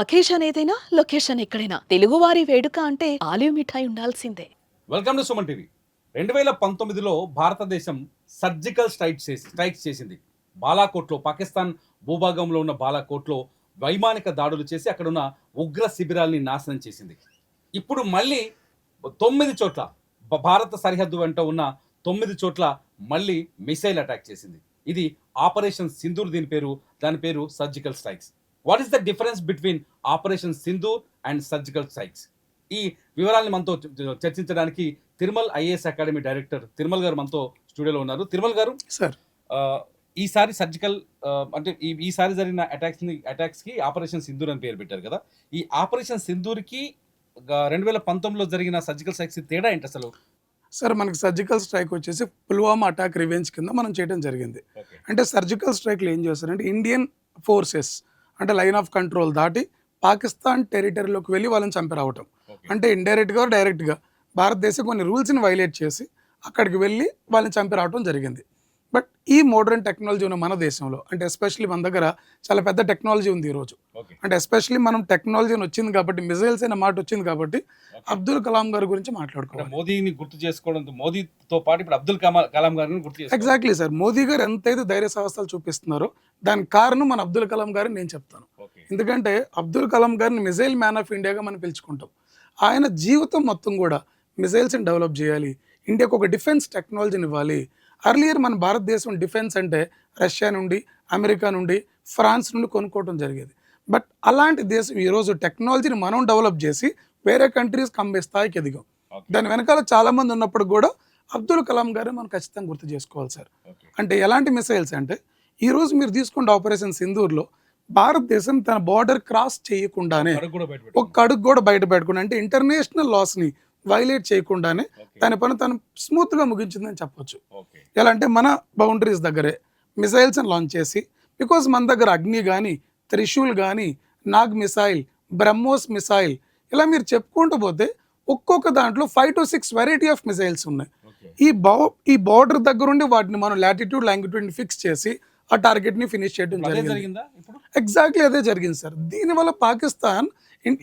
Occasion ఏదైనా location ఎక్కడైనా. తెలుగువారి వేడుక అంటే ఆలివ్ మిఠాయి ఉండాల్సిందే. Welcome to Suman TV. రెండు వేల పంతొమ్మిదిలో భారతదేశం సర్జికల్ స్ట్రైక్స్ చేసి స్ట్రైక్స్ చేసింది. బాలాకోట్లో పాకిస్తాన్ భూభాగంలో ఉన్న బాలాకోట్లో వైమానిక దాడులు చేసి అక్కడ ఉన్న ఉగ్ర శిబిరాల్ని నాశనం చేసింది. ఇప్పుడు మళ్ళీ తొమ్మిది చోట్ల భారత సరిహద్దు వెంట ఉన్న తొమ్మిది చోట్ల మళ్ళీ మిసైల్ అటాక్ చేసింది. ఇది ఆపరేషన్ సింధూర్ దీని పేరు దాని పేరు surgical strikes. What is the difference between operation Sindoor and surgical strikes ఈ వివరాల్ని మనతో చర్చించడానికి Thirumal IAS academy director Thirumal గారు మనతో స్టూడియోలో ఉన్నారు. తిరుమల్ గారు సార్. ఈసారి సర్జికల్ అంటే ఈ ఈసారి జరిగిన అటాక్స్ని అటాక్స్కి ఆపరేషన్ సింధూర్ అని పేరు పెట్టారు కదా. ఈ ఆపరేషన్ సింధూర్కి రెండు వేల పంతొమ్మిదిలో జరిగిన సర్జికల్ స్ట్రైక్స్ తేడా ఏంటి అసలు? సార్ మనకి సర్జికల్ స్ట్రైక్ వచ్చేసి పుల్వామా అటాక్ రివెంజ్ కింద మనం చేయడం జరిగింది. అంటే సర్జికల్ స్ట్రైక్లు ఏం చేస్తారంటే ఇండియన్ ఫోర్సెస్ అంటే లైన్ ఆఫ్ కంట్రోల్ దాటి పాకిస్తాన్ టెరిటరీలోకి వెళ్ళి వాళ్ళని చంపి రావటం అంటే ఇండైరెక్ట్గా డైరెక్ట్గా భారతదేశం కొన్ని రూల్స్ని వైలేట్ చేసి అక్కడికి వెళ్ళి వాళ్ళని చంపి రావటం జరిగింది. బట్ ఈ మోడర్న్ టెక్నాలజీ ఉన్న మన దేశంలో అంటే ఎస్పెషల్లీ మన దగ్గర చాలా పెద్ద టెక్నాలజీ ఉంది ఈరోజు అంటే ఎస్పెషల్లీ మనం టెక్నాలజీ వచ్చింది కాబట్టి మిజైల్స్ అనే మాట వచ్చింది కాబట్టి అబ్దుల్ కలాం గారి గురించి మాట్లాడుకోవాలి. మోదీని గుర్తు చేసుకోవడం మోదీతో పాటు ఇప్పుడు అబ్దుల్ కలాం గారిని గుర్తు ఎగ్జాక్ట్లీ సార్ మోదీ గారు ఎంతైతే ధైర్య సాహసాలు చూపిస్తున్నారో దానికి కారణం మన అబ్దుల్ కలాం గారిని నేను చెప్తాను. ఎందుకంటే అబ్దుల్ కలాం గారిని మిజైల్ మ్యాన్ ఆఫ్ ఇండియాగా మనం పిలుచుకుంటాం. ఆయన జీవితం మొత్తం కూడా మిజైల్స్ని డెవలప్ చేయాలి ఇండియాకు ఒక డిఫెన్స్ టెక్నాలజీని ఇవ్వాలి అర్లియర్ మన భారతదేశం డిఫెన్స్ అంటే రష్యా నుండి అమెరికా నుండి ఫ్రాన్స్ నుండి కొనుక్కోవడం జరిగేది. బట్ అలాంటి దేశం ఈరోజు టెక్నాలజీని మనం డెవలప్ చేసి వేరే కంట్రీస్ కమ్మే స్థాయికి ఎదిగాం. దాని వెనకాల చాలా మంది ఉన్నప్పుడు కూడా అబ్దుల్ కలాం గారు మనం ఖచ్చితంగా గుర్తు చేసుకోవాలి సార్. అంటే ఎలాంటి మిసైల్స్ అంటే ఈరోజు మీరు తీసుకుంటే ఆపరేషన్ సింధూర్లో భారతదేశం తన బార్డర్ క్రాస్ చేయకుండానే ఒక్క అడుగు కూడా బయట పెట్టకుండా అంటే ఇంటర్నేషనల్ లాస్ని వైలేట్ చేయకుండానే తన పని తను స్మూత్గా ముగించిందని చెప్పొచ్చు. ఎలా అంటే మన బౌండరీస్ దగ్గరే మిసైల్స్ని లాంచ్ చేసి బికాజ్ మన దగ్గర అగ్ని కానీ త్రిశూల్ కానీ నాగ్ మిసైల్ బ్రహ్మోస్ మిసైల్ ఇలా మీరు చెప్పుకుంటూ పోతే ఒక్కొక్క దాంట్లో five to six variety of missiles ఉన్నాయి. ఈ బౌ ఈ బార్డర్ దగ్గరుండి వాటిని మనం లాటిట్యూడ్ లాంగిట్యూడ్ ఫిక్స్ చేసి ఆ టార్గెట్ని ఫినిష్ చేయడం జరిగింది. ఎగ్జాక్ట్లీ అదే జరిగింది సార్ దీనివల్ల పాకిస్తాన్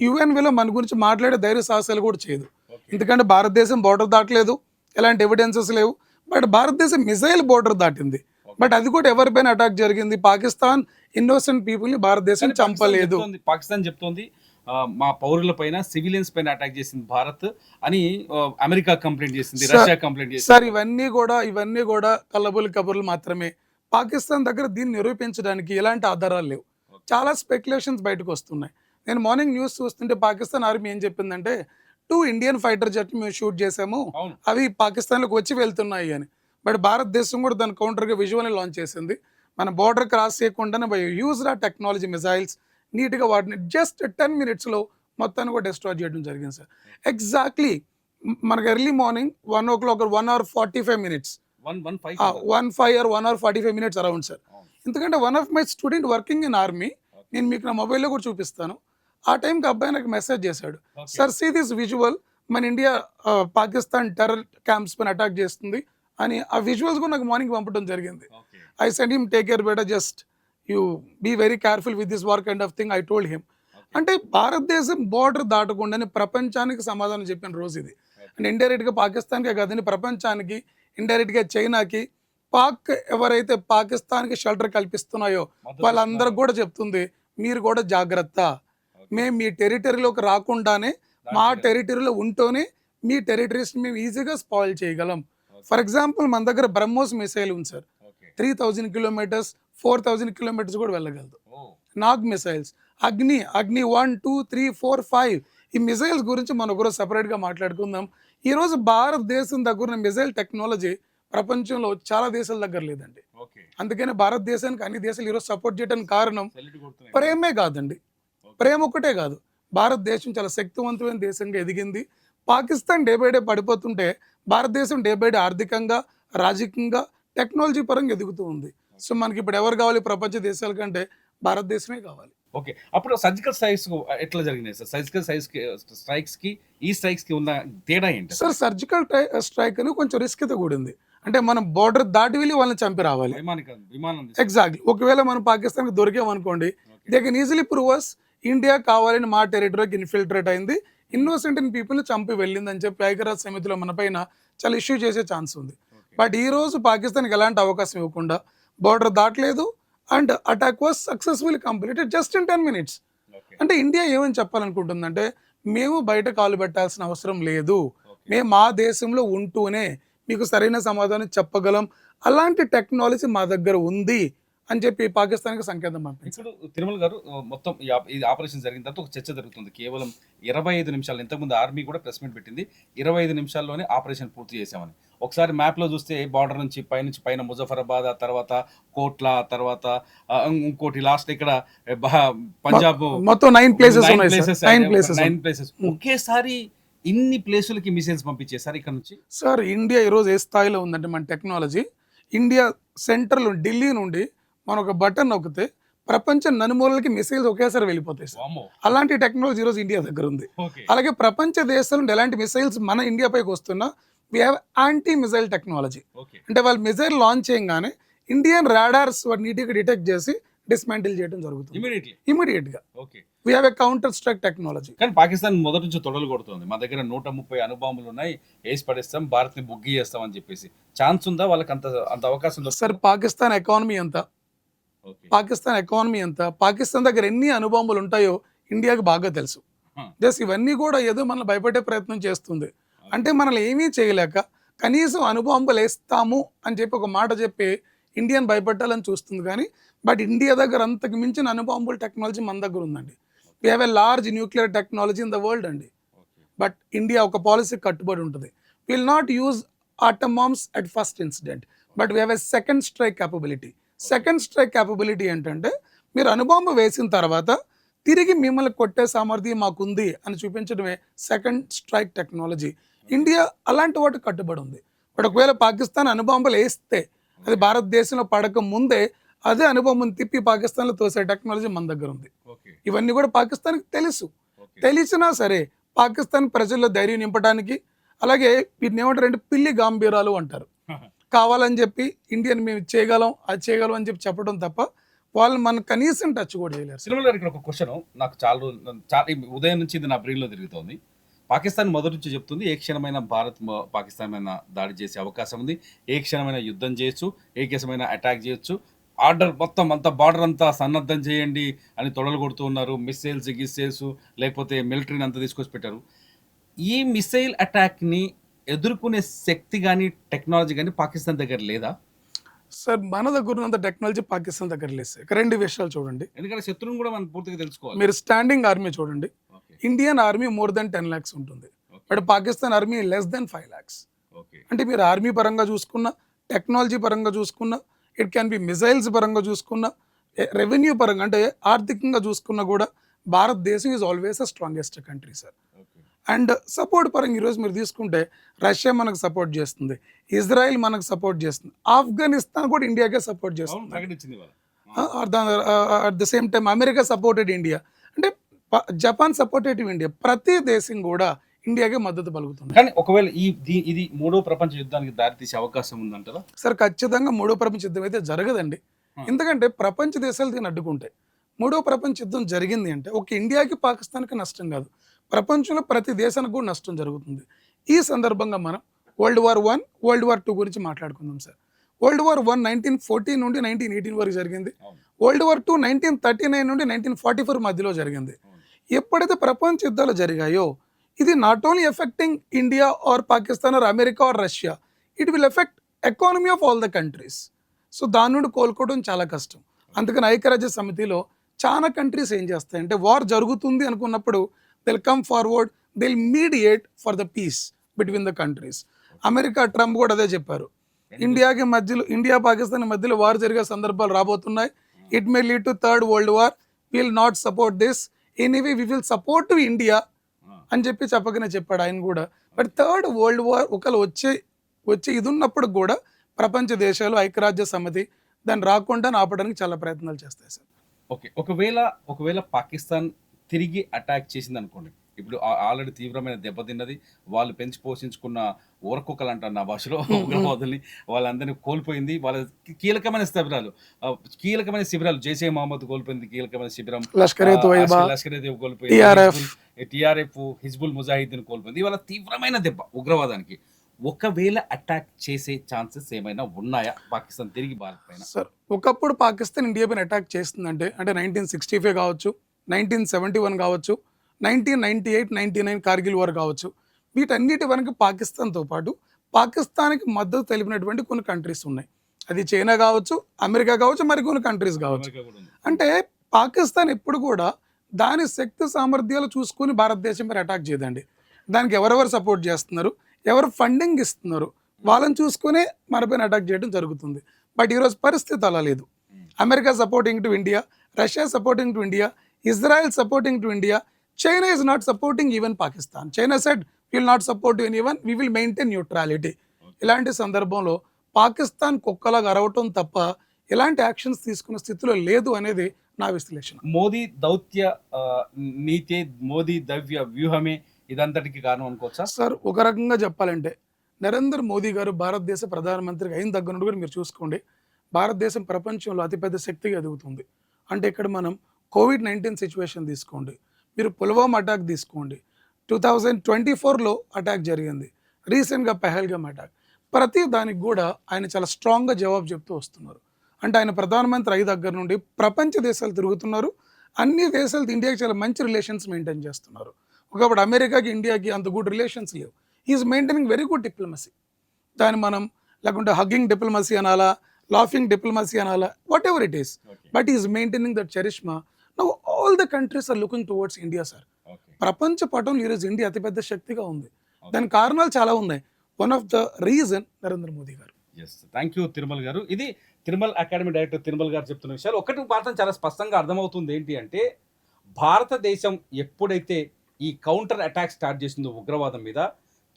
యుఎన్విలో మన గురించి మాట్లాడే ధైర్య సాహసాలు కూడా చేయదు. ఎందుకంటే భారతదేశం బార్డర్ దాటలేదు. ఎలాంటి ఎవిడెన్సెస్ లేవు. బట్ భారతదేశం మిసైల్ బార్డర్ దాటింది. బట్ అది కూడా ఎవరిపైన అటాక్ జరిగింది? పాకిస్తాన్ ఇన్నోసెంట్ పీపుల్ని భారతదేశం చంపలేదు. పాకిస్తాన్ చెప్తోంది మా పౌరుల పైన సివిలియన్స్ పైన అటాక్ చేసింది భారత్ అని అమెరికా కంప్లైంట్ చేసింది రష్యా కంప్లైంట్ చేసింది. సార్ ఇవన్నీ కూడా ఇవన్నీ కూడా కల్లబుల్లి కబుర్లు మాత్రమే. పాకిస్తాన్ దగ్గర దీన్ని నిరూపించడానికి ఎలాంటి ఆధారాలు లేవు. చాలా స్పెక్యులేషన్స్ బయటకు వస్తున్నాయి. నేను మార్నింగ్ న్యూస్ చూస్తుంటే పాకిస్తాన్ ఆర్మీ ఏం చెప్పిందంటే టూ ఇండియన్ ఫైటర్ జెట్ మేము షూట్ చేసాము. అవి పాకిస్తాన్లోకి వచ్చి వెళ్తున్నాయి అని. బట్ భారతదేశం కూడా దాని కౌంటర్గా విజువల్ని లాంచ్ చేసింది. మన బార్డర్ క్రాస్ చేయకుండానే బై యూజ్ ఆ టెక్నాలజీ మిసైల్స్ నీట్గా వాటిని జస్ట్ టెన్ మినిట్స్లో మొత్తాన్ని కూడా డిస్ట్రాయ్ చేయడం జరిగింది సార్. ఎగ్జాక్ట్లీ మనకి early morning one o'clock one hour forty five minutes one one five one five or one hour forty five minutes around sir ఎందుకంటే one of my student working in army నేను మీకు నా మొబైల్లో కూడా చూపిస్తాను. ఆ టైంకి అబ్బాయి నాకు మెసేజ్ చేశాడు. సార్ సీ దిస్ విజువల్ మన ఇండియా పాకిస్తాన్ టెర్రర్ క్యాంప్స్ పైన అటాక్ చేస్తుంది అని ఆ విజువల్స్ కూడా నాకు మార్నింగ్ పంపడం జరిగింది. I send him take care better just you be very careful with this work kind of thing I told him అంటే భారతదేశం బార్డర్ దాటకుండానే ప్రపంచానికి సమాధానం చెప్పిన రోజు ఇది. అంటే ఇండైరెక్ట్గా పాకిస్తాన్కే కాదని ప్రపంచానికి ఇండైరెక్ట్గా చైనాకి పాక్ ఎవరైతే పాకిస్తాన్కి షెల్టర్ కల్పిస్తున్నాయో వాళ్ళందరికి కూడా చెప్తుంది మీరు కూడా జాగ్రత్త. మేము మీ టెరిటరీలోకి రాకుండానే మా టెరిటరీలో ఉంటూనే మీ టెరిటరీస్ మేము ఈజీగా స్పాయిల్ చేయగలం. ఫర్ ఎగ్జాంపుల్ మన దగ్గర బ్రహ్మోస్ మిసైల్ ఉంది sir. Three thousand kilometres four thousand kilometres కూడా వెళ్ళగలదు. Nag missiles Agni Agni one two three four five ఈ మిసైల్స్ గురించి మనం కూడా సపరేట్గా మాట్లాడుకుందాం. ఈరోజు భారతదేశం దగ్గర ఉన్న మిసైల్ టెక్నాలజీ ప్రపంచంలో చాలా దేశాల దగ్గర లేదండి. అందుకని భారతదేశానికి అన్ని దేశాలు ఈరోజు సపోర్ట్ చేయడానికి కారణం ప్రేమే కాదండి. ప్రేమ ఒక్కటే కాదు. భారతదేశం చాలా శక్తివంతమైన దేశంగా ఎదిగింది. పాకిస్తాన్ డే బై డే పడిపోతుంటే భారతదేశం డే బై డే ఆర్థికంగా రాజకీయంగా టెక్నాలజీ పరంగా ఎదుగుతూ ఉంది. సో మనకి ఇప్పుడు ఎవరు కావాలి? ప్రపంచ దేశాల కంటే భారతదేశమే కావాలి. ఓకే. అప్పుడు సర్జికల్ స్ట్రైక్స్ ఎట్లా జరిగినాయి సార్? సర్జికల్ స్ట్రైక్స్కి స్ట్రైక్స్కి ఈ స్ట్రైక్స్కి ఉన్న తేడా ఏంటి సార్? సర్జికల్ స్ట్రైక్ అని కొంచెం రిస్క్తో కూడింది. అంటే మనం బార్డర్ దాటి వెళ్ళి వాళ్ళని చంపి రావాలి. ఎగ్జాక్ట్లీ. ఒకవేళ మనం పాకిస్తాన్కి దొరికామనుకోండి they can easily prove us India కావాలని మా టెరిటరీకి ఇన్ఫిల్ట్రేట్ అయింది. ఇన్నోసెంట్ ఇన్ పీపుల్ని చంపి వెళ్ళింది అని చెప్పి ఐక్యరాజ్య సమితిలో మన పైన చాలా ఇష్యూ చేసే ఛాన్స్ ఉంది. బట్ ఈ రోజు పాకిస్తాన్కి ఎలాంటి అవకాశం ఇవ్వకుండా border దాటలేదు and attack was successful completed just in ten minutes అంటే ఇండియా ఏమని చెప్పాలనుకుంటుందంటే మేము బయట కాలు పెట్టాల్సిన అవసరం లేదు. మేము మా దేశంలో ఉంటూనే మీకు సరైన సమాధానం చెప్పగలం. అలాంటి టెక్నాలజీ మా దగ్గర ఉంది. అని చెప్పి పాకిస్తాన్కి సంకేతం పంపించారు. ఇప్పుడు తిరుమల గారు మొత్తం ఈ ఆపరేషన్ జరిగిన తర్వాత ఒక చర్చ జరుగుతుంది. కేవలం ఇరవై ఐదు నిమిషాలు ఇంతకుముందు ఆర్మీ కూడా ప్రెస్ మీట్ పెట్టింది. ఇరవై ఐదు నిమిషాల్లోనే ఆపరేషన్ పూర్తి చేశామని. ఒకసారి మ్యాప్లో చూస్తే బార్డర్ నుంచి పైనుంచి పైన ముజఫరాబాద్ ఆ తర్వాత కోట్ల తర్వాత ఇంకోటి లాస్ట్ ఇక్కడ పంజాబ్ మొత్తం nine places nine places nine places. ఒకేసారి ఇన్ని ప్లేసులకి మిసైల్స్ పంపించేసారు ఇక్కడ నుంచి? సార్ ఇండియా ఈరోజు ఏ స్థాయిలో ఉందంటే మన టెక్నాలజీ. ఇండియా సెంటర్లో ఢిల్లీ నుండి మనం ఒక బటన్ నొక్కితే ప్రపంచం నలుమూలలకి మిసైల్స్ ఒకేసారి వెళ్ళిపోతాయి సార్. అలాంటి టెక్నాలజీ ఈరోజు ఇండియా దగ్గర ఉంది. అలాగే ప్రపంచ దేశాల నుండి ఎలాంటి మిసైల్స్ మన ఇండియా పైకి వస్తున్నా we have anti missile technology అంటే వాళ్ళు మిసైల్ లాంచ్ చేయగానే ఇండియన్ రాడార్స్ వాటి నీట్గా డిటెక్ట్ చేసి డిస్మాంటిల్ చేయడం జరుగుతుంది. ఇమీడియట్గా. We have a counter strike technology కానీ పాకిస్తాన్ మొదటి నుంచి తొడలు కొడుతుంది. మా దగ్గర నూట ముప్పై అణుబాంబులు ఉన్నాయి. వేసి పడేస్తాం భారత్ని బుగ్గి చేస్తాం అని చెప్పేసి. ఛాన్స్ ఉందా? వాళ్ళకి అంత అంత అవకాశం దొరుకుతుందా? Sir Pakistan economy okay Pakistan economy ఎంత పాకిస్తాన్ దగ్గర ఎన్ని అనుబాంబులు ఉంటాయో ఇండియాకి బాగా తెలుసు. జస్ట్ ఇవన్నీ కూడా ఏదో మనల్ని భయపెట్టే ప్రయత్నం చేస్తుంది. అంటే మనల్ని ఏమీ చేయలేక కనీసం అనుబాంబులు వేస్తాము అని చెప్పి ఒక మాట చెప్పి ఇండియన్ భయపెట్టాలని చూస్తుంది కానీ బట్ ఇండియా దగ్గర అంతకు మించిన అనుబాంబుల టెక్నాలజీ మన దగ్గర ఉందండి. We have a large nuclear technology in the world అండి. బట్ ఇండియా ఒక పాలసీ కట్టుబడి ఉంటుంది. Will not use atoms at first incident but we have a second strike capability second strike capability ఏంటంటే మీరు అణుబాంబు వేసిన తర్వాత తిరిగి మిమ్మల్ని కొట్టే సామర్థ్యం మాకుంది అని చూపించడమే సెకండ్ స్ట్రైక్ టెక్నాలజీ. ఇండియా అలాంటి వాటికి కట్టుబడి ఉంది. బట్ ఒకవేళ పాకిస్తాన్ అణుబాంబులు వేస్తే అది భారతదేశంలో పడక ముందే అదే అనుబాంబుని తిప్పి పాకిస్తాన్లో తోసే టెక్నాలజీ మన దగ్గర ఉంది. ఇవన్నీ కూడా పాకిస్తాన్కి తెలుసు. తెలిసినా సరే పాకిస్తాన్ ప్రజల్లో ధైర్యం నింపడానికి అలాగే వీటిని ఏమంటారంటే పిల్లి గాంభీరాలు అంటారు. కావాలని చెప్పి ఇండియన్ మేము చేయగలం అది చేయగలం అని చెప్పి చెప్పడం తప్ప వాళ్ళు మన కనీసం టచ్ కూడా చేయలేరు. సినిమాలో ఇక్కడ ఒక క్వశ్చన్ నాకు చాలా రోజు- చాలా ఉదయం నుంచి ఇది నా బ్రెయిన్లో తిరుగుతోంది. పాకిస్తాన్ మొదటి నుంచి చెప్తుంది ఏ క్షణమైన భారత్ పాకిస్తాన్ మీద దాడి చేసే అవకాశం ఉంది ఏ క్షణమైన యుద్ధం చేయొచ్చు ఏ క్షణమైన అటాక్ చేయొచ్చు ఆర్డర్ మొత్తం అంతా బార్డర్ అంతా సన్నద్ధం చేయండి అని తొడలు కొడుతూ ఉన్నారు మిస్సైల్స్ గిస్సైల్స్ లేకపోతే మిలిటరీని అంతా తీసుకొచ్చి పెట్టారు. ఈ మిస్సైల్ అటాక్ని ఎదుర్కొనే శక్తి కానీ టెక్నాలజీ కానీ పాకిస్తాన్ దగ్గర లేదా? సార్ మన దగ్గర ఉన్నంత టెక్నాలజీ పాకిస్తాన్ దగ్గర లేదు సార్. రెండు విషయాలు చూడండి. ఎందుకంటే శత్రువుని కూడా మనం పూర్తిగా తెలుసుకోవాలి. మీరు స్టాండింగ్ ఆర్మీ చూడండి. Indian army more than ten lakhs ఉంటుంది. But Pakistan army less than five lakhs అంటే మీరు ఆర్మీ పరంగా చూసుకున్నా టెక్నాలజీ పరంగా చూసుకున్నా ఇట్ క్యాన్ బి మిజైల్స్ పరంగా చూసుకున్నా రెవెన్యూ పరంగా అంటే ఆర్థికంగా చూసుకున్నా కూడా భారతదేశం is always a strongest country sir and support పరంగా ఈరోజు మీరు తీసుకుంటే రష్యా మనకు సపోర్ట్ చేస్తుంది ఇజ్రాయెల్ మనకు సపోర్ట్ చేస్తుంది ఆఫ్ఘనిస్తాన్ కూడా ఇండియాకే సపోర్ట్ చేస్తుంది. At the same time America supported India అంటే జపాన్ సపోర్టెడ్ ఇండియా ప్రతి దేశం కూడా ఇండియాకే మద్దతు పలుకుతుంది. కానీ ఒకవేళ ఈ ఇది మూడో ప్రపంచ యుద్ధానికి దారితీసే అవకాశం ఉందంటారా సార్ ఖచ్చితంగా మూడో ప్రపంచ యుద్ధం అయితే జరగదండి. ఎందుకంటే ప్రపంచ దేశాలు దీన్ని అడ్డుకుంటాయి మూడో ప్రపంచ యుద్ధం జరిగింది అంటే ఒక ఇండియాకి పాకిస్తాన్కి నష్టం కాదు. ప్రపంచంలో ప్రతి దేశానికి కూడా నష్టం జరుగుతుంది. ఈ సందర్భంగా మనం world war one world war two గురించి మాట్లాడుకుందాం sir. World war one nineteen fourteen నుండి నైన్టీన్ ఎయిటీన్ వరకు జరిగింది. World war two nineteen thirty nine నుండి నైన్టీన్ ఫార్టీ ఫోర్ మధ్యలో జరిగింది. ఎప్పుడైతే ప్రపంచ యుద్ధాలు జరిగాయో ఇది not only affecting India or Pakistan or America or Russia it will affect economy of all the countries so దాని నుండి కోలుకోవడం చాలా కష్టం. అందుకని ఐక్యరాజ్య సమితిలో చాలా కంట్రీస్ ఏం చేస్తాయి అంటే వార్ జరుగుతుంది అనుకున్నప్పుడు they'll come forward they'll mediate for the peace between the countries America Trump కూడా అదే చెప్పారు. ఇండియాకి మధ్యలో ఇండియా పాకిస్తాన్ మధ్యలో వార్ జరిగే సందర్భాలు రాబోతున్నాయి. It may lead to third world war will not support this anyway we will support to India అని చెప్పి చెప్పకనే చెప్పాడు ఆయన కూడా. బట్ థర్డ్ వరల్డ్ వార్ ఒకళ్ళు వచ్చే వచ్చే ఇది ఉన్నప్పుడు కూడా ప్రపంచ దేశాలు ఐక్యరాజ్య సమితి దాన్ని రాకుండా ఆపడానికి చాలా ప్రయత్నాలు చేస్తాయి సార్. ఓకే ఒకవేళ ఒకవేళ పాకిస్తాన్ తిరిగి అటాక్ చేసింది అనుకోండి ఇప్పుడు ఆల్రెడీ తీవ్రమైన దెబ్బతిన్నది వాళ్ళు పెంచి పోషించుకున్న ఊరకుక్కలు అంటారు నా భాషలో ఉగ్రవాదుల్ని. వాళ్ళందరినీ కోల్పోయింది వాళ్ళ కీలకమైన శిబిరాలు. కీలకమైన శిబిరాలు జైసే మహమ్మద్ కోల్పోయింది కీలకమైన శిబిరం. లష్కరే కోల్పోయింది. టిఆర్ఎఫ్ హిజ్బుల్ ముజాహిద్దీన్ కోల్పోయింది. ఇవాళ తీవ్రమైన దెబ్బ ఉగ్రవాదానికి. ఒకవేళ అటాక్ చేసే ఛాన్సెస్ ఏమైనా ఉన్నాయా? పాకిస్తాన్ తిరిగి భారత్ పైన. సార్ ఒకప్పుడు పాకిస్తాన్ ఇండియా పైన అటాక్ చేస్తుందంటే అంటే నైన్టీన్ సిక్స్టీ ఫైవ్ కావచ్చు నైన్టీన్ సెవెంటీ వన్ కావచ్చు nineteen ninety eight ninety nine Kargil war కావచ్చు. వీటన్నిటి వెనక పాకిస్తాన్తో పాటు పాకిస్తాన్కి మద్దతు తెలిపినటువంటి కొన్ని కంట్రీస్ ఉన్నాయి. అది చైనా కావచ్చు అమెరికా కావచ్చు మరి కొన్ని కంట్రీస్ కావచ్చు. అంటే పాకిస్తాన్ ఎప్పుడు కూడా దాని శక్తి సామర్థ్యాలు చూసుకుని భారతదేశం మీద అటాక్ చేయదండి. దానికి ఎవరెవరు సపోర్ట్ చేస్తున్నారు ఎవరు ఫండింగ్ ఇస్తున్నారు వాళ్ళని చూసుకునే మనపైన అటాక్ చేయడం జరుగుతుంది. బట్ ఈరోజు పరిస్థితి అలా లేదు. America supporting to India Russia supporting to India Israel supporting to India China is not supporting even Pakistan China said will not support any one we will maintain neutrality ఇలాంటి సందర్భంలో పాకిస్తాన్ కుక్కలాగా అరవటం తప్ప ఎలాంటి యాక్షన్స్ తీసుకున్న స్థితిలో లేదు అనేది నా విశ్లేషణ. మోదీ దౌత్య నీతే మోదీ దవ్య వ్యూహమే ఇదంతటికి కారణం అనుకోవచ్చా? సార్ ఒక రకంగా చెప్పాలంటే నరేంద్ర మోదీ గారు భారతదేశ ప్రధానమంత్రి అయిన దగ్గర నుండి కూడా మీరు చూసుకోండి భారతదేశం ప్రపంచంలో అతిపెద్ద శక్తిగా ఎదుగుతుంది. అంటే ఇక్కడ మనం కోవిడ్ నైన్టీన్ సిచ్యువేషన్ తీసుకోండి. మీరు పుల్వామా అటాక్ తీసుకోండి. టూ థౌజండ్ ట్వంటీ ఫోర్లో అటాక్ జరిగింది. రీసెంట్గా పెహల్గామ్ అటాక్. ప్రతి దానికి కూడా ఆయన చాలా స్ట్రాంగ్గా జవాబు చెప్తూ వస్తున్నారు. అంటే ఆయన ప్రధానమంత్రి అయ్యి దగ్గర నుండి ప్రపంచ దేశాలు తిరుగుతున్నారు. అన్ని దేశాలతో ఇండియాకి చాలా మంచి రిలేషన్స్ మెయింటైన్ చేస్తున్నారు. ఒకప్పుడు అమెరికాకి ఇండియాకి అంత గుడ్ రిలేషన్స్ లేవు. Is maintaining very good diplomacy దాన్ని మనం లేకుంటే హగ్గింగ్ డిప్లొమసీ అనాలా లాఫింగ్ డిప్లొమసీ అనాలా whatever it is but is maintaining that charisma no all the countries are looking towards India sir ప్రపంచ పటంలో ఈరోజు ఇండియా అతిపెద్ద శక్తిగా ఉంది. దానికి కారణాలు చాలా ఉన్నాయి. One of the reason Narendra Modi garu. Yes thank you Tirumala గారు. ఇది తిరుమల అకాడమీ డైరెక్టర్ తిరుమల గారు చెప్తున్న విషయాలు. ఒకటి మాత్రం చాలా స్పష్టంగా అర్థమవుతుంది ఏంటి అంటే భారతదేశం ఎప్పుడైతే ఈ కౌంటర్ అటాక్ స్టార్ట్ చేసిందో ఉగ్రవాదం మీద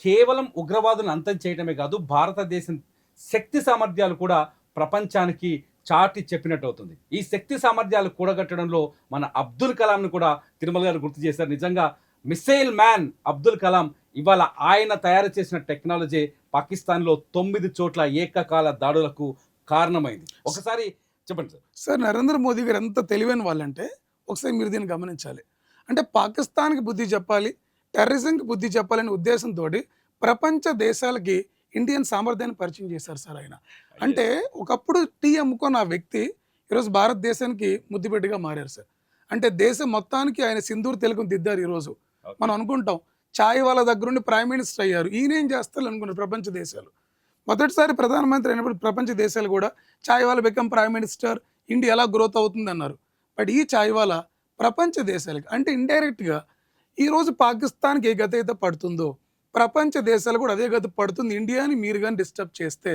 కేవలం ఉగ్రవాదులను అంతం చేయడమే కాదు భారతదేశం శక్తి సామర్థ్యాలు కూడా ప్రపంచానికి చాటి చెప్పినట్టు అవుతుంది ఈ శక్తి సామర్థ్యాలు కూడగట్టడంలో మన అబ్దుల్ కలాంను కూడా తిరుమల గారు గుర్తు చేశారు. నిజంగా మిసైల్ మ్యాన్ అబ్దుల్ కలాం ఇవాళ ఆయన తయారు చేసిన టెక్నాలజీ పాకిస్తాన్లో తొమ్మిది చోట్ల ఏకకాల దాడులకు కారణమైంది. ఒకసారి చెప్పండి సార్. సార్ నరేంద్ర మోదీ గారు ఎంత తెలివైన వాళ్ళంటే ఒకసారి మీరు దీన్ని గమనించాలి. అంటే పాకిస్తాన్కి బుద్ధి చెప్పాలి టెర్రరిజంకి బుద్ధి చెప్పాలనే ఉద్దేశంతో ప్రపంచ దేశాలకి ఇండియన్ సామర్థ్యాన్ని పరిచయం చేశారు సార్ ఆయన. అంటే ఒకప్పుడు టీ అమ్ముకున్న ఆ వ్యక్తి ఈరోజు భారతదేశానికి ముద్దుబిడ్డగా మారారు సార్. అంటే దేశం మొత్తానికి ఆయన సింధూర్ తెలుగుని దిద్దారు ఈరోజు. మనం అనుకుంటాం ఛాయ్ వాళ్ళ దగ్గర నుండి ప్రైమ్ మినిస్టర్ అయ్యారు. ఈయన ఏం చేస్తారు అనుకున్నారు ప్రపంచ దేశాలు. మొదటిసారి ప్రధానమంత్రి అయినప్పుడు ప్రపంచ దేశాలు కూడా chai wala become prime minister India ఎలా గ్రోత్ అవుతుంది అన్నారు. బట్ ఈ ఛాయ్ వాళ్ళ ప్రపంచ దేశాలకి అంటే ఇండైరెక్ట్గా ఈరోజు పాకిస్తాన్కి ఏ గత అయితే పడుతుందో ప్రపంచ దేశాలు కూడా అదే గత పడుతుంది. ఇండియాని మీరు కానీ డిస్టర్బ్ చేస్తే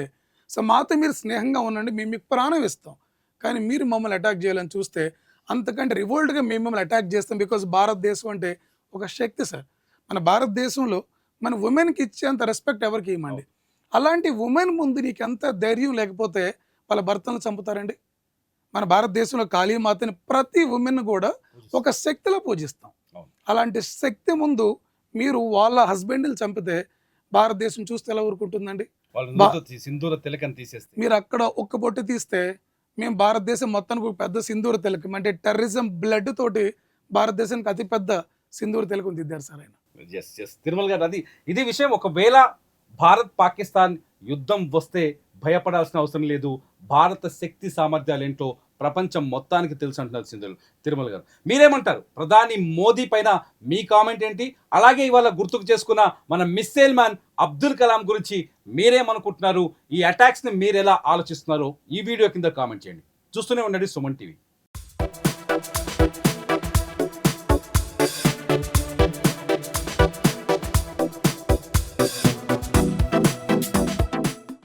సో మాతో మీరు స్నేహంగా ఉండండి మేము మీకు ప్రాణం ఇస్తాం. కానీ మీరు మమ్మల్ని అటాక్ చేయాలని చూస్తే అంతకంటే రివోల్ట్గా మేము మిమ్మల్ని అటాక్ చేస్తాం బికాజ్ భారతదేశం అంటే ఒక శక్తి సార్. మన భారతదేశంలో మన ఉమెన్కి ఇచ్చేంత రెస్పెక్ట్ ఎవరికి ఇవ్వమండి? అలాంటి ఉమెన్ ముందు నీకు ఎంత ధైర్యం లేకపోతే వాళ్ళ భర్తలను చంపుతారండి? మన భారతదేశంలో కాళీమాతని ప్రతి ఉమెన్ కూడా ఒక శక్తిలో పూజిస్తాం. అలాంటి శక్తి ముందు మీరు వాళ్ళ హస్బెండ్ని చంపితే భారతదేశం చూస్తే ఎలా ఊరుకుంటుందండి? సింధూర తిలకని తీసేస్తే. మీరు అక్కడ ఒక్క పొట్టు తీస్తే మేము భారతదేశం మొత్తానికి పెద్ద సింధూర తిలకం అంటే టెర్రరిజం బ్లడ్ తోటి భారతదేశానికి అతిపెద్ద సింధూర తిలకం దిద్దారు సార్ ఆయన. ఎస్ ఎస్ తిరుమల గారు అది ఇది విషయం ఒకవేళ భారత్ పాకిస్తాన్ యుద్ధం వస్తే భయపడాల్సిన అవసరం లేదు. భారత శక్తి సామర్థ్యాలు ఏంటో ప్రపంచం మొత్తానికి తెలుసు అంటున్నారు సింధులు తిరుమల గారు. మీరేమంటారు? ప్రధాని మోదీ పైన మీ కామెంట్ ఏంటి? అలాగే ఇవాళ గుర్తుకు చేసుకున్న మన మిస్సైల్ మ్యాన్ అబ్దుల్ కలాం గురించి మీరేమనుకుంటున్నారు? ఈ అటాక్స్ని మీరు ఎలా ఆలోచిస్తున్నారో ఈ వీడియో కింద కామెంట్ చేయండి. చూస్తూనే ఉండండి సుమన్ టీవీ.